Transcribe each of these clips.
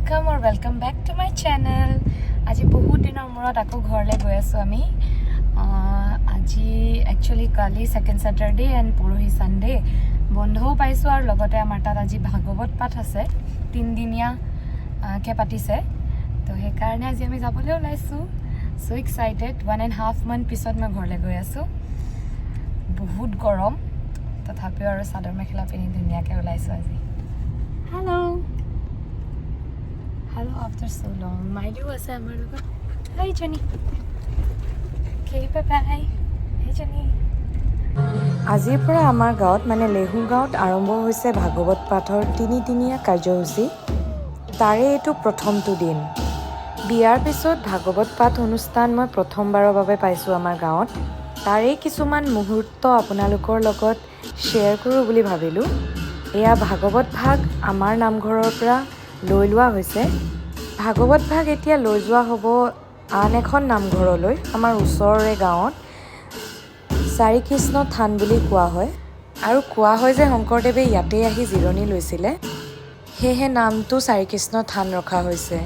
Welcome or welcome back to my channel আজি বহুত দিনৰ মূৰত আকৌ ঘৰলৈ গৈ আছোঁ আমি। আজি একচুৱেলি কালি ছেকেণ্ড ছেটাৰডে এণ্ড পৰহি ছানডে বন্ধও পাইছোঁ আৰু লগতে আমাৰ তাত আজি ভাগৱত পাঠ আছে। তিনিদিনীয়াকৈ পাতিছে। তো সেইকাৰণে আজি আমি যাবলৈ ওলাইছোঁ। So' excited one and half month পিছত মই ঘৰলৈ গৈ আছোঁ। বহুত গৰম। তথাপিও আৰু চাদৰ মেখেলা পিন্ধি ধুনীয়াকৈ ওলাইছোঁ আজি। হেল্ল' আফটাৰ চ' লং মাইলিও আছে আমাৰ লগত হাই জনী অ'কে বাই বাই হাই জনী আজিৰ পৰা আমাৰ গাঁৱত মানে লেহু গাঁৱত আৰম্ভ হৈছে ভাগৱত পাঠৰ তিনিদিনীয়া কাৰ্যসূচী। তাৰে এইটো প্ৰথমটো দিন। বিয়াৰ পিছত ভাগৱত পাঠ অনুষ্ঠান মই প্ৰথমবাৰৰ বাবে পাইছোঁ আমাৰ গাঁৱত। তাৰে কিছুমান মুহূৰ্ত আপোনালোকৰ লগত শ্বেয়াৰ কৰোঁ বুলি ভাবিলোঁ। এয়া ভাগৱত ভাগ আমাৰ নামঘৰৰ পৰা লৈ লোৱা হৈছে। ভাগৱত ভাগ এতিয়া লৈ যোৱা হ'ব আন এখন নামঘৰলৈ আমাৰ ওচৰৰে গাঁৱত। চাৰিকৃষ্ণ থান বুলি কোৱা হয়। আৰু কোৱা হয় যে শংকৰদেৱে ইয়াতে আহি জিৰণি লৈছিলে। সেয়েহে নামটো চাৰিকৃষ্ণ থান ৰখা হৈছে।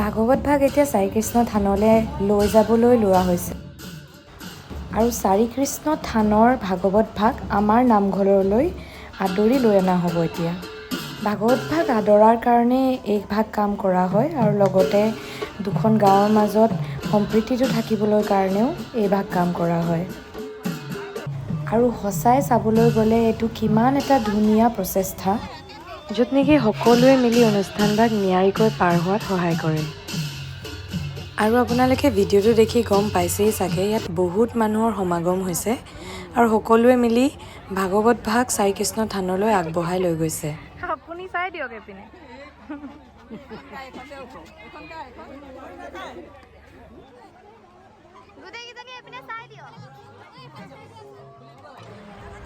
ভাগৱত ভাগ এতিয়া চাৰিকৃষ্ণ থানলৈ লৈ যাবলৈ লোৱা হৈছে। আৰু চাৰিকৃষ্ণ থানৰ ভাগৱত ভাগ আমাৰ নামঘৰলৈ আদৰি লৈ অনা হ'ব এতিয়া। ভাগৱত ভাগ আদৰাৰ কাৰণে এই ভাগ কাম কৰা হয় আৰু লগতে দুখন গাঁৱৰ মাজত সম্প্ৰীতিটো থাকিবলৈ কাৰণেও এই ভাগ কাম কৰা হয়। আৰু সঁচাই চাবলৈ গ'লে এইটো কিমান এটা ধুনীয়া প্ৰচেষ্টা য'ত নেকি সকলোৱে মিলি অনুষ্ঠানভাগ নিয়াৰিকৈ পাৰ হোৱাত সহায় কৰে। আৰু আপোনালোকে ভিডিঅ'টো দেখি গম পাইছেই চাগে ইয়াত বহুত মানুহৰ সমাগম হৈছে আৰু সকলোৱে মিলি ভাগৱত ভাগ চাৰিকৃষ্ণ থানলৈ আগবঢ়াই লৈ গৈছে। আপুনি চাই দিয়ক এপিনে। গোটেইকেইজনী এইপিনে চাই দিয়ক।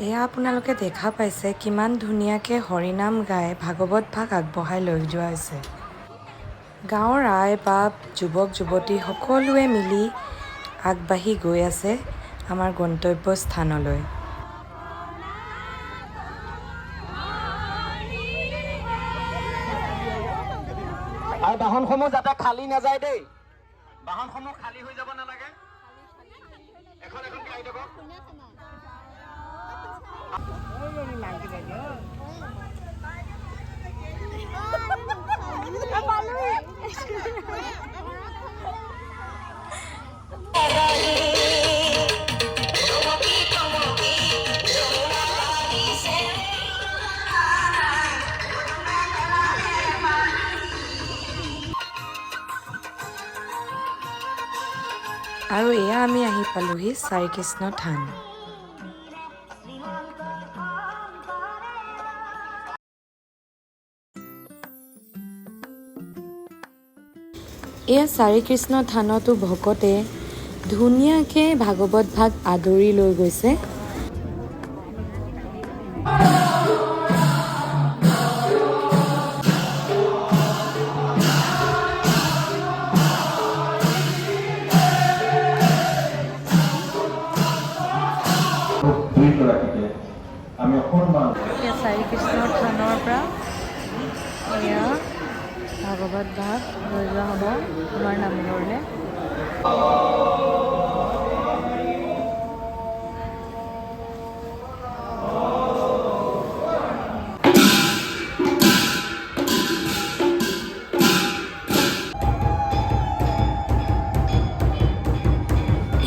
এয়া আপোনালোকে দেখা পাইছে কিমান ধুনীয়াকৈ হৰিনাম গাই ভাগৱত ভাগ আগবঢ়াই লৈ যোৱা হৈছে। গাঁৱৰ আই বাপ যুৱক যুৱতী সকলোৱে মিলি আগবাঢ়ি গৈ আছে আমাৰ গন্তব্য স্থানলৈ বাহনসমূহ যাতে খালী নাযায় দেই। বাহনসমূহ খালী হৈ যাব নালাগে। এখন এখন গাড়ী দিব। আৰু এয়া আমি আহি পালোহি চাৰিকৃষ্ণ থান। এয়া চাৰিকৃষ্ণ থানতো ভকতে ধুনীয়াকৈ ভাগৱত ভাগ আদৰি লৈ গৈছে।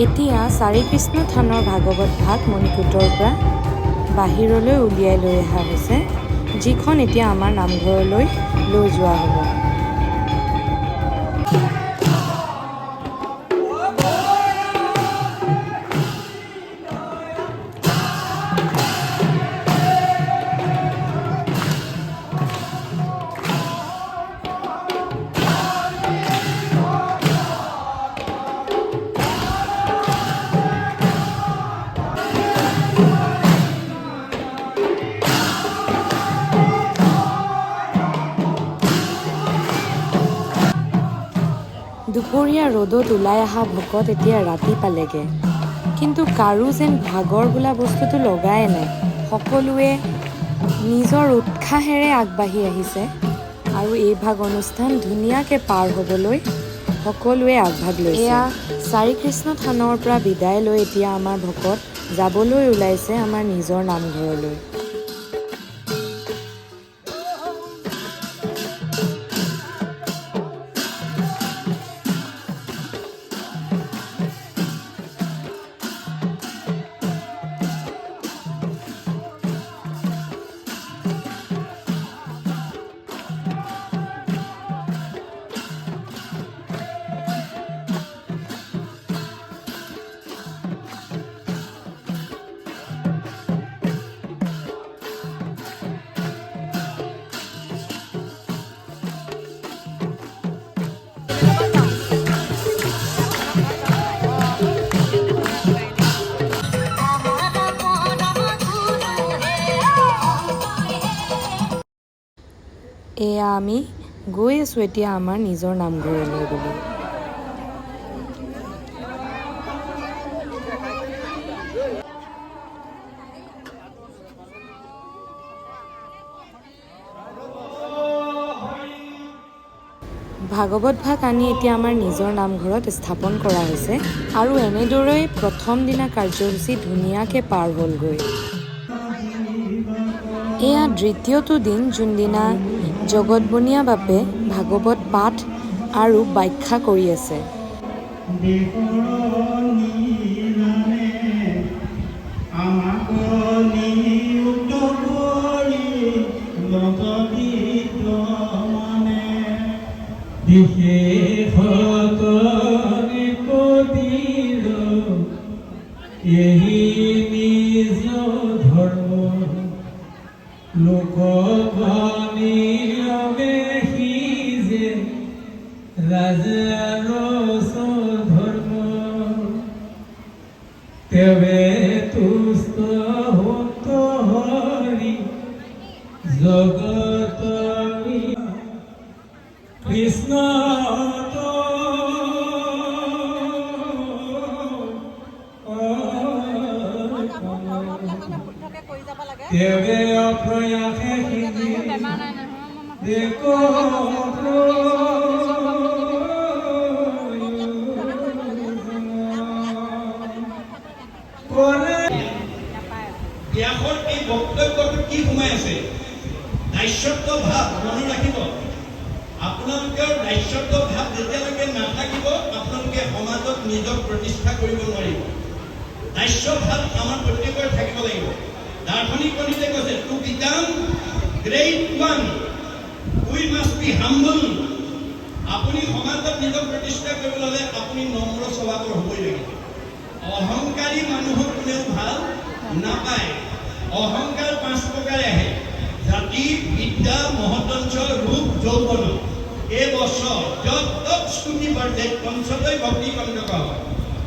এতিয়া চাৰিকৃষ্ণ থানৰ ভাগৱত ভাগ মণিকূটৰ পৰা বাহিৰলৈ উলিয়াই লৈ অহা হৈছে, যিখন এতিয়া আমাৰ নামঘৰলৈ লৈ যোৱা হ'ব। দুপৰীয়া ৰ'দত ওলাই অহা ভকত এতিয়া ৰাতি পালেগে। কিন্তু কাৰো যেন ভাগৰ বোলা বস্তুটো লগাই নাই। সকলোৱে নিজৰ উৎসাহেৰে আগবাঢ়ি আহিছে। আৰু এই ভাগ অনুষ্ঠান ধুনীয়াকৈ পাৰ হ'বলৈ সকলোৱে আগভাগ লৈছে। এয়া চাৰি কৃষ্ণ থানৰ পৰা বিদায় লৈ এতিয়া আমাৰ ভকত যাবলৈ ওলাইছে আমাৰ নিজৰ নামঘৰলৈ। এয়া আমি, গৈ আছোঁ এতিয়া আমাৰ নিজৰ নামঘৰলৈ বুলি। ভাগৱত ভাগ আনি এতিয়া আমাৰ নিজৰ নামঘৰত স্থাপন কৰা হৈছে আৰু এনেদৰেই প্ৰথম দিনা কাৰ্যসূচী ধুনীয়াকৈ পাৰ হ'লগৈ। এয়া দ্বিতীয়টো দিন যোনদিনা জগতবনীয়া বাপে ভাগৱত পাঠ আৰু ব্যাখ্যা কৰি আছে। আমাক ধর্ম তেবে তুস্ত হত হরি। জগত আছে দাস্যত্ব ভাৱ মনত ৰাখিব আপোনালোকৰ দাস্যত্ব ভাৱ যেতিয়ালৈকে নাথাকিব, আপোনালোকে সমাজত নিজক প্ৰতিষ্ঠা কৰিব নোৱাৰিব। দাস্য ভাৱ আমাৰ প্ৰত্যেকৰে থাকিব লাগিব। পণ্ডিতে কৈছে to become great one we must be humble আপুনি সমাজত নিজক প্ৰতিষ্ঠা কৰিবলৈ হ'লে আপুনি নম্ৰ স্বভাৱৰ হ'বই লাগিব। অহংকাৰী মানুহক কোনেও ভালো নাপায়। অহংকাৰ পাঁচ প্ৰকাৰে আহে। জাতি, বিদ্যা মহতঞ্চ ৰূপ, যৌৱন। এই বছৰ যত তত স্তুতি বাঢ়ে পঞ্চদৈ ভক্তি হয়।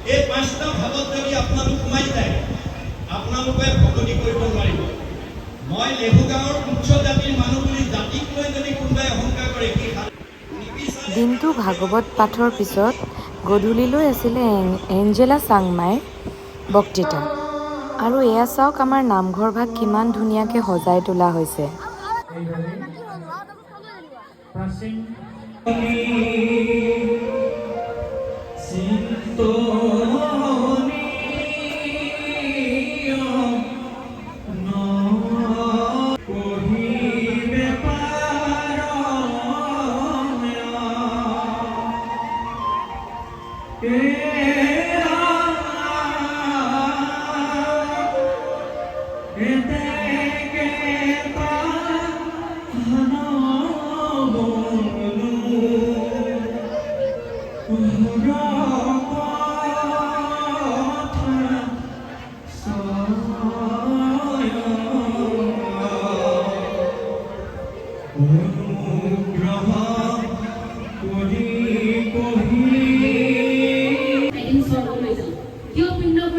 এই পাঁচটা ভাৱত যদি আপোনালোক সোমাই যায়, আপোনালোকে ভকতি কৰিব নোৱাৰিব। মই লেহু গাঁৱৰ উচ্চ জাতিৰ মানুহ বুলি জাতিক লৈ যদি কোনোবাই অহংকাৰ কৰে, কি দিনটো ভাগৱত পাঠৰ পিছত গধূলিলৈ আছিলে এং- এঞ্জেলা চাংমাইৰ বক্তৃতা। আৰু এয়া চাওক আমাৰ নামঘৰ ভাগ কিমান ধুনীয়াকৈ সজাই তোলা হৈছে। প্ৰাচীন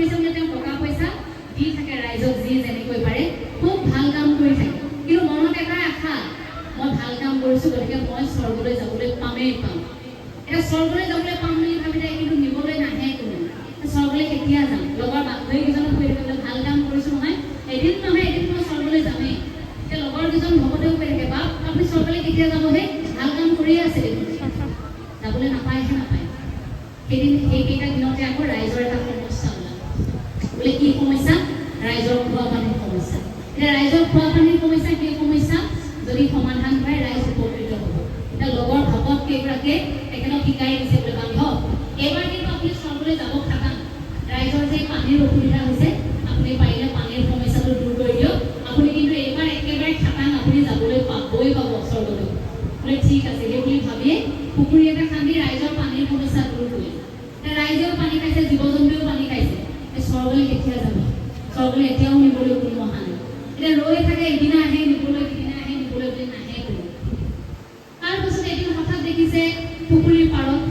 কৰিছে তেওঁ টকা পইচা দি থাকে ৰাইজক যি যেনেকৈ পাৰে খুব ভাল কাম কৰি থাকে। কিন্তু মনত এটাই আশা মই ভাল কাম কৰিছোঁ গতিকে মই স্বৰ্গলৈ যাবলৈ পামেই পাম। এতিয়া স্বৰ্গলৈ যাবলৈ পাম বুলি ভাবি থাকে কিন্তু নিবলৈ নাহে কোনো। স্বৰ্গলৈ কেতিয়া যাম? লগৰ বান্ধৱীকেইজনক কৈ থাকে বোলে ভাল কাম কৰিছোঁ নহয় এদিন নহয় এদিন মই স্বৰ্গলৈ যামেই এতিয়া লগৰ কেইজন ভকতেও কৈ থাকে বাপ আপুনি স্বৰ্গলৈ কেতিয়া যাবহে ভাল কাম কৰিয়ে আছে দেখোন যাবলৈ নাপায়হে নাপায় সেইদিন সেইকেইটা দিনতে আকৌ ৰাইজৰ এটা সমস্যা ওলাল বোলে কি সমস্যা ৰাইজৰ খোৱা পানীৰ সমস্যা এতিয়া ৰাইজৰ খোৱা পানীৰ সমস্যা কি সমস্যা যদি সমাধান কৰে ৰাইজ উপকৃত হ'ব এতিয়া কেইগৰাকীয়ে তেখেতক শিকাই দিছে বোলে বান্ধৱ এইবাৰ কিন্তু আপুনি চৰবলৈ যাব খাটাং ৰাইজৰ যে পানীৰ অসুবিধা হৈছে আপুনি পাৰিলে পানীৰ সমস্যাটো দূৰ কৰি দিয়ক। আপুনি কিন্তু এইবাৰ একেবাৰে খাটাং আপুনি যাবলৈ পাবই পাব স্বৰ্গলৈ বোলে ঠিক আছে সেই বুলি ভাবিয়ে পুখুৰী এটা খান্দি ৰাইজৰ পানীৰ সমস্যা দূৰ কৰিলে। ৰাইজেও পানী খাইছে জীৱ জন্তুৱেও পানী খাইছে। স্বৰ্গলৈ কেতিয়া যাব? স্বৰ্গলৈ এতিয়াও নিবলৈ কোনো অহা নাই। এতিয়া ৰৈ থাকে এদিনা আহে নিবলৈ সিদিনা আহে নিবলৈ বুলি নাহে কোনো তাৰপাছত এদিন হঠাৎ দেখিছে পুখুৰীৰ পাৰত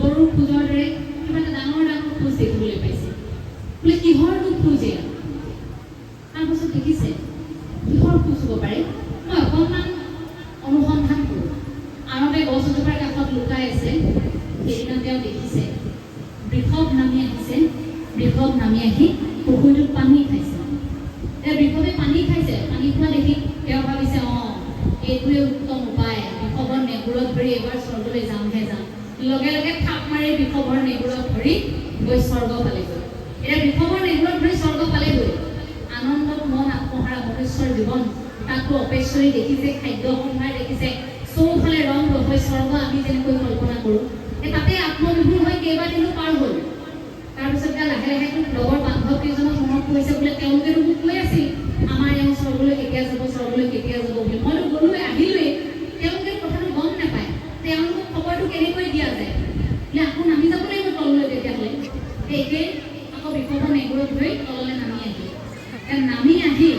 গৰুৰ খোজৰ দৰে কিবা এটা ডাঙৰ ডাঙৰ খোজ দেখিবলৈ পাইছে বোলে কিহৰনো খোজ এয়া তাৰপাছত দেখিছে কিহৰ খোজ হ'ব পাৰে মই অকণমান অনুসন্ধান কৰোঁ আনতে গছ এজোপাৰ কাষত লুকাই আছে সেইদিনা তেওঁ দেখিছে বৃষভ নামি আহিছে বৃষভ নামি আহি পুখুৰীটোত পানী খাইছে এতিয়া বৃষভে পানী খাইছে পানী খোৱা দেখি তেওঁ ভাবিছে অঁ এইটোৱে উত্তম উপায় বৃষভৰ নেগুৰত ধৰি এইবাৰ স্বৰ্গলৈ যামহে যাম লগে লগে থাপ মাৰি বৃষভৰ নেগুৰত ধৰি গৈ স্বৰ্গ পালেগৈ এতিয়া বৃষভৰ নেগুৰত ধৰি স্বৰ্গ পালেগৈ আনন্দত মন আত্মহাৰা মনুষ্যৰ জীৱন তাকো অপেশ্বৰী দেখিছে খাদ্য সম্ভাৰ দেখিছে চৌফালে ৰং ৰহৈ স্বৰ্গ আমি যেনেকৈ কল্পনা কৰোঁ এই তাতে আত্মবিভূৰ হৈ কেইবাদিনো পাৰ হ'ল তাৰপিছত এতিয়া লাহে লাহে তোক লগৰ বান্ধৱ পৰিছে বোলে তেওঁলোকেতো মোক কৈ আছিল আমাৰ এওঁ স্বৰ্গলৈ কেতিয়া যাব স্বৰ্গলৈ কেতিয়া যাব বুলি। মইতো গ'লোৱে আহিলোৱেই তেওঁলোকে কথাটো গম নাপায়। তেওঁলোকক খবৰটো কেনেকৈ দিয়া যায়? বোলে আকৌ নামি যাব লাগিব তললৈ তেতিয়াহ'লে। এইটোৱে আকৌ বিপদৰ নেগুৰত ধৰি তললৈ নামি আহিলে নামি আহি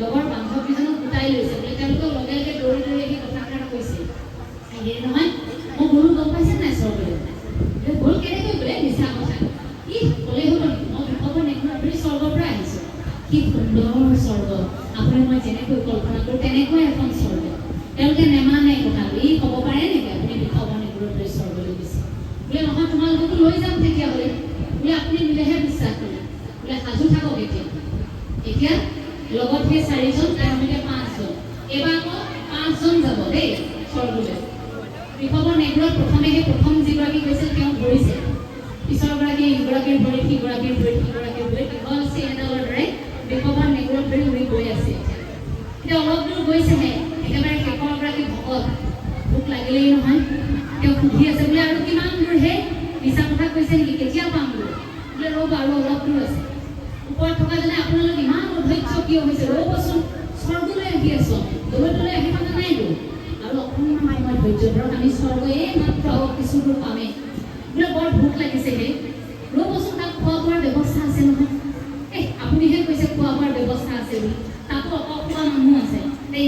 লগৰ বান্ধৱ কেইজনক গোটাই লৈছে বোলে তেওঁলোকক লগে লগে দৌৰি দৌৰি আহি কথাষাৰ কৈছে হেৰি নহয় মই গ'লো গম পাইছে নাই স্বৰ্গলৈ বোলে গ'ল কেনেকৈ বোলে মিছা কথা ই ক'লেই হ'ব নেকি মই বিপদৰ নেগুৰত ধৰি স্বৰ্গৰ পৰা আহিছোঁ কি সুন্দৰ স্বৰ্গ আপুনি মই যেনেকৈ তেনেকৈ এখন স্বৰ্গ তেওঁলোকে নেমানে কথাটো ই ক'ব পাৰে নেকি আপুনি নেগুৰত ধৰি স্বৰ্গলৈ গৈছে বোলে নহয় তোমালোককো লৈ যাম তেতিয়াহ'লে বোলে আপুনি নিলেহে বিশ্বাস কৈছে কেতিয়া পাম বোলে ৰ'ব আৰু অলপ দূৰ আছে ওপৰত থকাজনে আপোনালোক ইমান অধৈৰ্য কিয় হৈছে ৰ'বচোন স্বৰ্গলৈ আহি আছোঁ। দূৰলৈ আহি থকা নাইতো আৰু অকণমান সময় ধৈৰ্য ধৰক, আমি স্বৰ্গ এই মাত্ৰ কিছু দূৰ পামেই। বোলে বৰ ভোক লাগিছে হে। ৰ'বচোন তাত খোৱা বোৱাৰ ব্যৱস্থা আছে নহয়। এই আপুনিহে কৈছে খোৱা বোৱাৰ ব্যৱস্থা আছে বুলি। তাতো অকল খোৱা মানুহ আছে। তে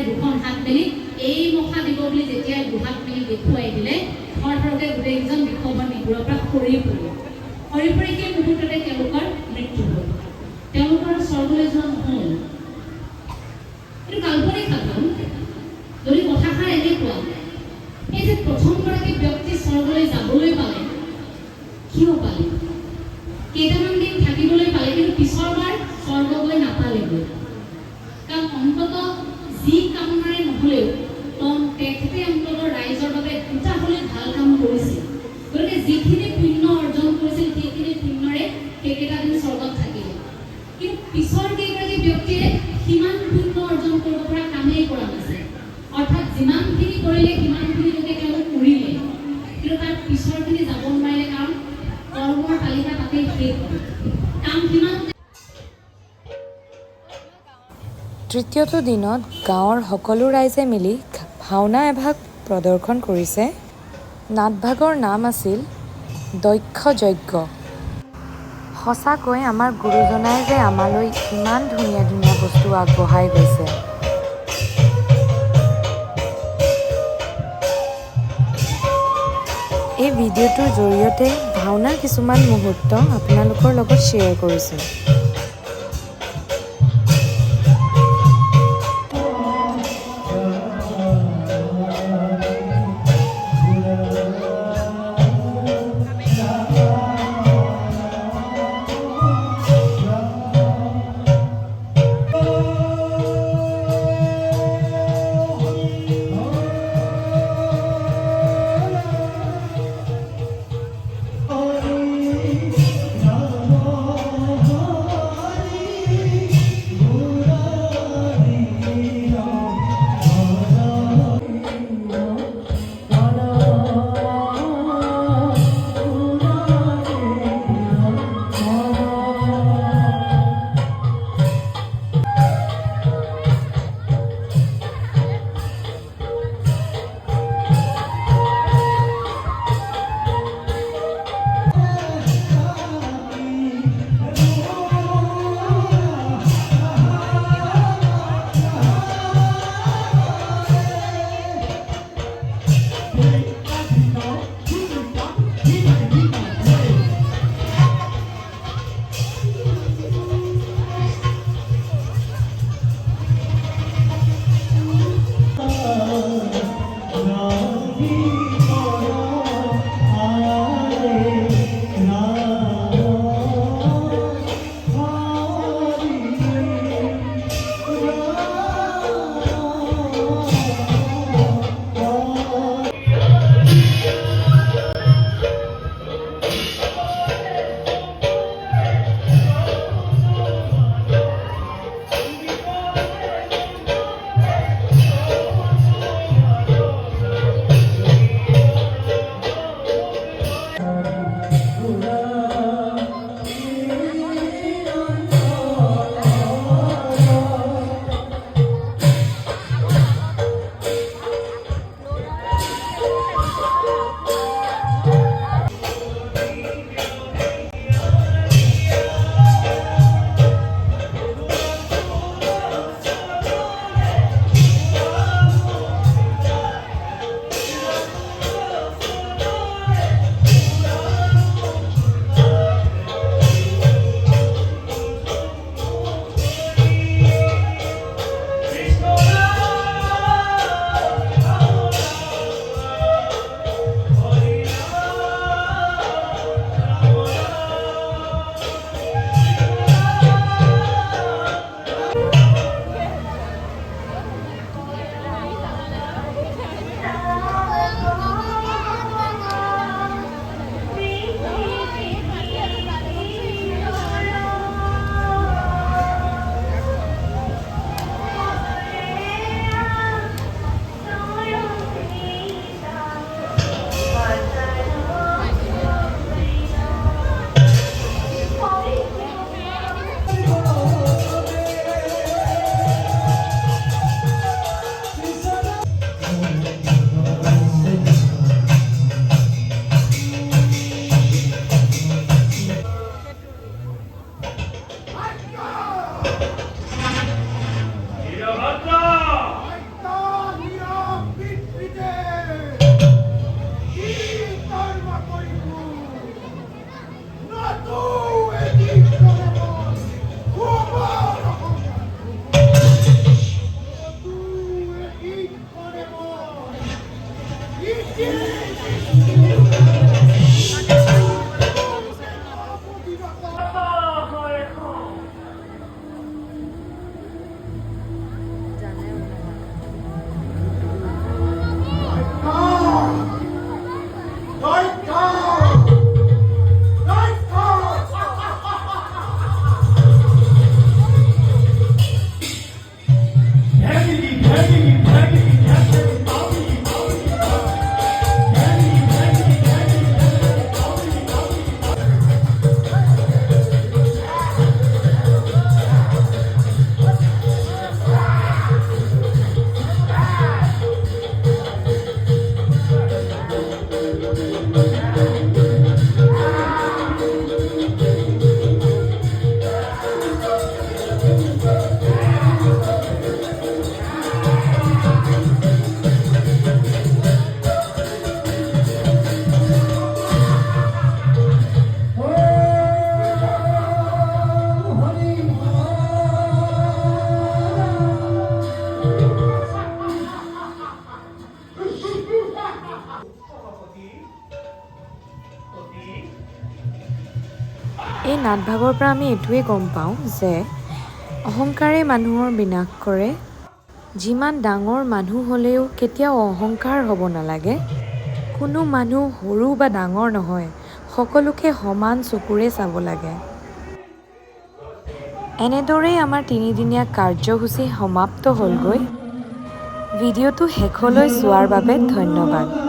সেইধৰণে দুখন হাত মেলি এই মখা দিব বুলি যেতিয়াই দুহাত মেলি দেখুৱাই দিলে থৰ থৰকৈ গোটেইকেইজন বিষমৰ নিগুৰৰ পৰা সৰি পৰিল। সৰি পৰি সেই মুহূৰ্ততে তেওঁলোকৰ মৃত্যু হ'ল। তেওঁলোকৰ স্বৰ্গলৈ যোৱা নহ'ল এইটো কাল্পনিক সাধন যদি কথাষাৰ এনেকুৱা এই যে প্ৰথমগৰাকী ব্যক্তি স্বৰ্গলৈ যাবলৈ পালে কিয় পালে কেইটামান দিন থাকিবলৈ পালে কিন্তু পিছৰবাৰ স্বৰ্গলৈ নাপালেগৈ কাৰণ অন্তত যি কামনাৰে নহ'লেও তন তেখেতে অন্তত ৰাইজৰ বাবে দুটা হ'লে ভাল কাম কৰিছিল গতিকে যিখিনি পুণ্য অৰ্জন কৰিছিল সেইখিনি পুণ্যৰে সেইকেইটা দিন স্বৰ্গত থাকিলে কিন্তু পিছৰ কেইগৰাকী ব্যক্তিয়ে সিমান পুণ্য অৰ্জন কৰিব পৰা কামেই কৰা নাছিল। অৰ্থাৎ যিমানখিনি কৰিলে সিমানখিনিলৈকে তেওঁলোক কৰিলে কিন্তু তাৰ পিছৰখিনি যাব নোৱাৰিলে কাৰণ কৰ্মৰ তালিকা তাতেই শেষ হ'ল। কাম সিমান তৃতীয়টো দিনত গাঁৱৰ সকলো ৰাইজে মিলি ভাওনা এভাগ প্ৰদৰ্শন কৰিছে। নাটভাগৰ নাম আছিল দক্ষ যজ্ঞ। সঁচাকৈ আমাৰ গুৰুজনাই যে আমালৈ ইমান ধুনীয়া ধুনীয়া বস্তু আগবঢ়াই গৈছে। এই ভিডিঅ'টোৰ জৰিয়তে ভাওনাৰ কিছুমান মুহূৰ্ত আপোনালোকৰ লগত শ্বেয়াৰ কৰিছোঁ। নাটভাগৰ পৰা আমি এইটোৱে গম পাওঁ যে অহংকাৰে মানুহৰ বিনাশ কৰে। যিমান ডাঙৰ মানুহ হ'লেও কেতিয়াও অহংকাৰ হ'ব নালাগে। কোনো মানুহ সৰু বা ডাঙৰ নহয় সকলোকে সমান চকুৰে চাব লাগে। এনেদৰেই আমাৰ তিনিদিনীয়া কাৰ্যসূচী সমাপ্ত হ'লগৈ। ভিডিঅ'টো শেষলৈ চোৱাৰ বাবে ধন্যবাদ।